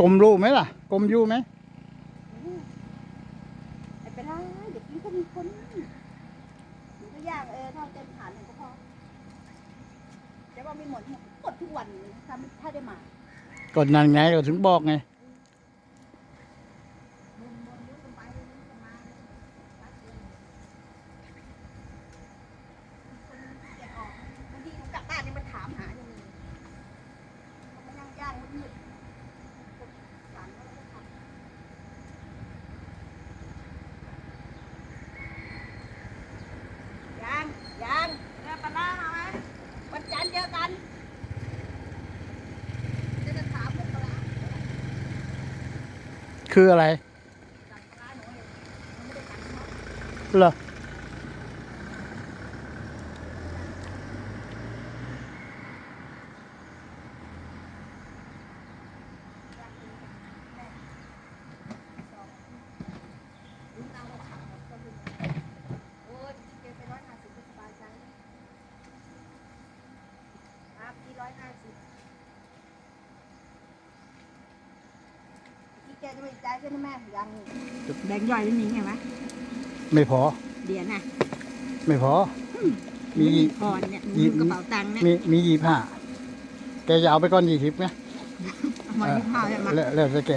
กลมรู้ไหมล่ะ กลมอยู่ไหมไม่เป็นไรเดี๋ยวนี้ก็มีคนหนูก็ย่างเออเท่าเต็มฐานหนึ่งก็พอแต่ว่าไม่หมดหมดทุกวันเลยถ้าไม่ถ้าได้มาก็นั่นไงก็ถึงบอกไง บนบนนู้นก็ไปนู้นก็มาวัดเองคนเก็บออกบางทีหนูกลับบ้านเนี่ยมันถามหาอย่างนี้เขามานั่งย่างมืดๆฝันว่าจะทำยังยังเนื้อปลาร้ามาไหมวันจันทร์เจอกันจะจะถามเรื่องปลาร้า คืออะไรเหรออ่าขับรถก็ลุ้นโอ้ยเก็บไปร้อยห้าสิบก็สบายใจครับที่ร้อยห้าสิบที่ แกจะไม่จ่ายใช่ไหมแม่ยังแบงค์ย่อยนี่นี่ไงวะไม่พอ เดียนน่ะไม่พอ มีพรเนี่ยมีกระเป๋าตังค์เนี่ยมีมียี่ห้าแกจะเอาไปก้อนยี่สิบไหมเอามาที่ข้าวเนี่ยมาแล้วแล้วแต่แก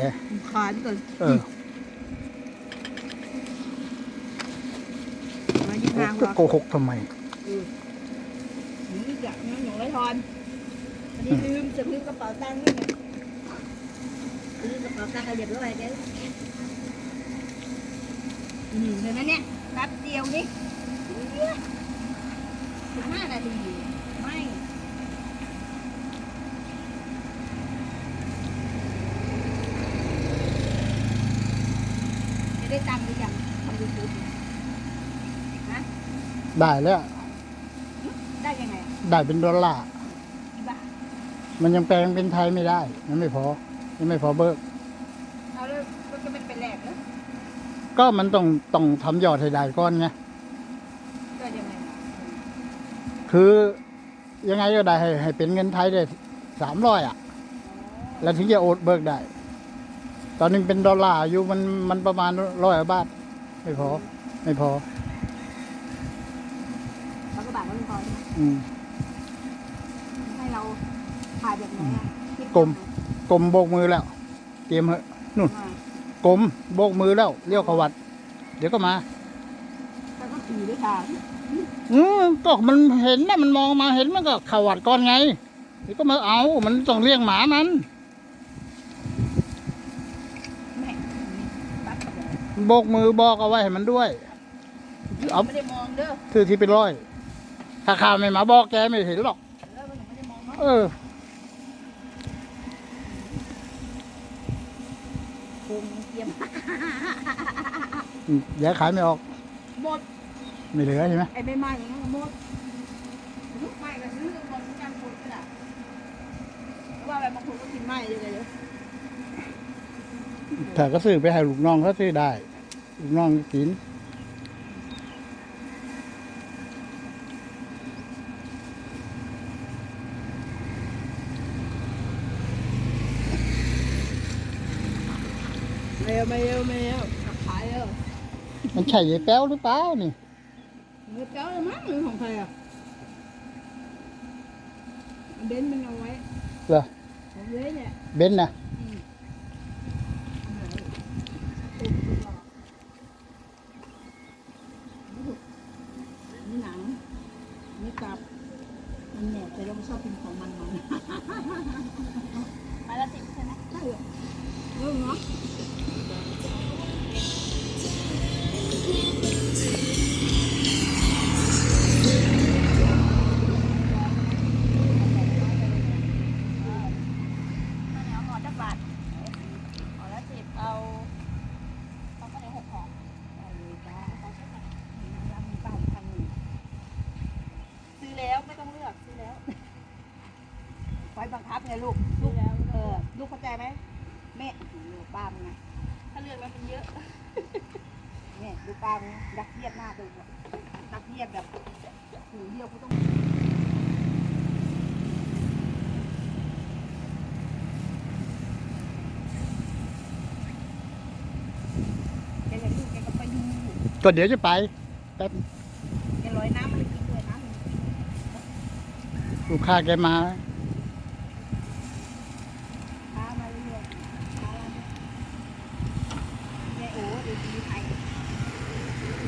คอนก่อนเออมาที่ข้าวก็ก่อนโกหกทำไมหนูนี่จะงั้นหนูไว้ทอนอันนี้ลืมจะลืมกระเป๋าตังค์นี่ไง ลืมกระเป๋าตังค์ให้เรียบร้อยเด้ออืมเห็นไหมเนี่ยแป๊บเดียวนี่สิบห้านาทีไม่จะได้ตังค์หรือยังทำยูทูบฮะได้แล้ว ได้ยังไงได้เป็นดอลลาร์กี่บาทมันยังแปลงเป็นไทยไม่ได้ มันไม่พอ มันไม่พอเบิก เอาแล้วมันจะเป็นไปแลกแล้วก็มันต้องต้องทำยอดให้ได้ก่อนไง ก็ยังไงคือยังไงก็ได้ให้ให้เป็นเงินไทยได้สามร้อยอะ แล้วถึงจะโอนเบิกได้ ตอนนี้เป็นดอลลาร์อยู่มันมันประมาณร้อยบาท ไม่พอ ไม่พอเราก็บาทก็ไม่พอใช่ไหมอืม ให้เราถ่ายแบบไหนอะคิดกลม กลมโบกมือแล้ว เตรียมเหอะนู่นอ่ากลมโบกมือแล้วเลี้ยวเขาวัด เดี๋ยวก็มาแล้วก็ขี่ด้วยทางอืมก็มันเห็นนะมันมองมาเห็นมันก็เขาวัดก่อนไงเดี๋ยวก็มาเอา มันต้องเลี้ยงหมามันแม่ปั๊บเดียวโบกมือบอกเอาไว้ให้มันด้วยเอาไม่ได้มองเด้อถือที่เป็นร้อยถ้าข้าไม่มาบอกแกไม่เห็นหรอกแล้วมันไม่ได้มองเนาะเออ พุงเยี่ยมอย่าขายไม่ออก หมดไม่เหลือใช่ไหมไอ้ใบไม้อย่างนั้นหมดลูกไม้ก็ซื้อกันหมดเหมือนกันหมดขนาดว่าแบบบางคนก็กินไม้เลยเลย ถ้าก็ซื้อไปให้ลูกน้องเขาซื้อได้ ลูกน้องกิน ไม่เอาไม่เอาไม่เอาขายเออมันใช่ยายแป้วหรือเปล่านี่เงินเจ้าเลยมั้งหรือของใครอะเบนซ์มันเอาไว้เหรอของเว้ยเนี่ยเบนซ์นะนี่หนังนี่กลับ มันแหนบแต่เราไม่ชอบกินของมันมันไปละสิบใช่ไหมใช่เหรอเออเนาะ ไว้บังคับไงลูกลูกเออลูกเข้าใจไหมแม่ลูป้ามึงไงถ้าเลือดมันเป็นเยอะเนี่ยดูป้ามึงดักเยียบหน้าตัวดักเยียบแบบหูเดียวกูต้องก็เดี๋ยวจะไปแป๊บ ลอยน้ำมันกินด้วยน้ำลูกค้าแกมา